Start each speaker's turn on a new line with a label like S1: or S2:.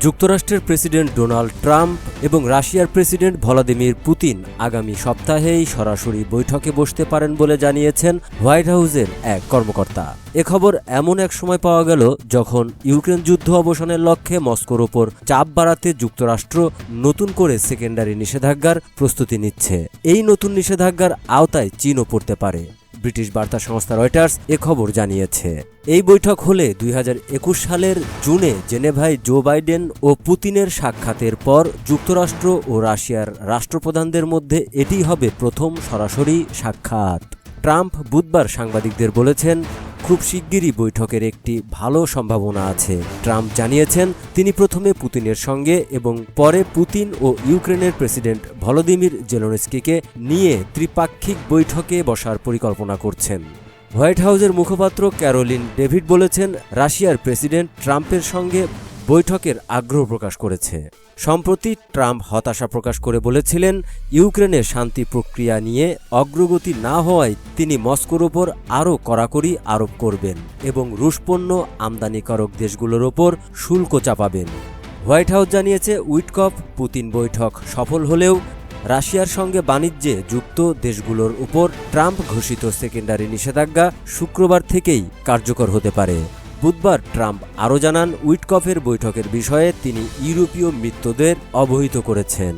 S1: যুক্তরাষ্ট্রের president Donald Trump এবং রাশিয়ার প্রেসিডেন্ট ভলাদিমির পুতিন আগামী সপ্তাহেই সরাসরি বৈঠকে বসতে পারেন বলে জানিয়েছেন হোয়াইট হাউসের এক কর্মকর্তা। এ খবর এমন এক সময় পাওয়া গেল যখন ইউক্রেন যুদ্ধ অবসানের লক্ষ্যে মস্কোর ওপর চাপ বাড়াতে যুক্তরাষ্ট্র নতুন করে সেকেন্ডারি নিষেধাজ্ঞার প্রস্তুতি নিচ্ছে। এই নতুন নিষেধাজ্ঞার আওতায় চীনও পড়তে পারে। ব্রিটিশ বার্তা সংস্থা রয়টার্স এ খবর জানিয়েছে। এই বৈঠক হলে দুই হাজার একুশ সালের জুনে জেনেভায় জো বাইডেন ও পুতিনের সাক্ষাতের পর যুক্তরাষ্ট্র ও রাশিয়ার রাষ্ট্রপ্রধানদের মধ্যে এটি হবে প্রথম সরাসরি সাক্ষাৎ। ট্রাম্প বুধবার সাংবাদিকদের বলেছেন খুব শিগগিরই বৈঠকের একটি ভালো সম্ভাবনা আছে। ট্রাম্প জানিয়েছেন, তিনি প্রথমে পুতিনের সঙ্গে এবং পরে পুতিন ও ইউক্রেনের প্রেসিডেন্ট ভলোদিমির জেলোনস্কিকে নিয়ে ত্রিপাক্ষিক বৈঠকে বসার পরিকল্পনা করছেন। হোয়াইট হাউসের মুখপাত্র ক্যারোলিন ডেভিড বলেছেন, রাশিয়ার প্রেসিডেন্ট ট্রাম্পের সঙ্গে বৈঠকের আগ্রহ প্রকাশ করেছে। সম্প্রতি ট্রাম্প হতাশা প্রকাশ করে বলেছিলেন ইউক্রেনের শান্তি প্রক্রিয়া নিয়ে অগ্রগতি না হওয়ায় তিনি মস্কোর ওপর আরও কড়াকড়ি আরোপ করবেন এবং রুশপণ্য আমদানিকারক দেশগুলোর ওপর শুল্ক চাপাবেন। হোয়াইট হাউস জানিয়েছে উইটকপ পুতিন বৈঠক সফল হলেও রাশিয়ার সঙ্গে বাণিজ্যে যুক্ত দেশগুলোর উপর ট্রাম্প ঘোষিত সেকেন্ডারি নিষেধাজ্ঞা শুক্রবার থেকেই কার্যকর হতে পারে। বুধবার ট্রাম্প আরও জানান উইটকফের বৈঠকের বিষয়ে তিনি ইউরোপীয় মিত্রদের অবহিত করেছেন।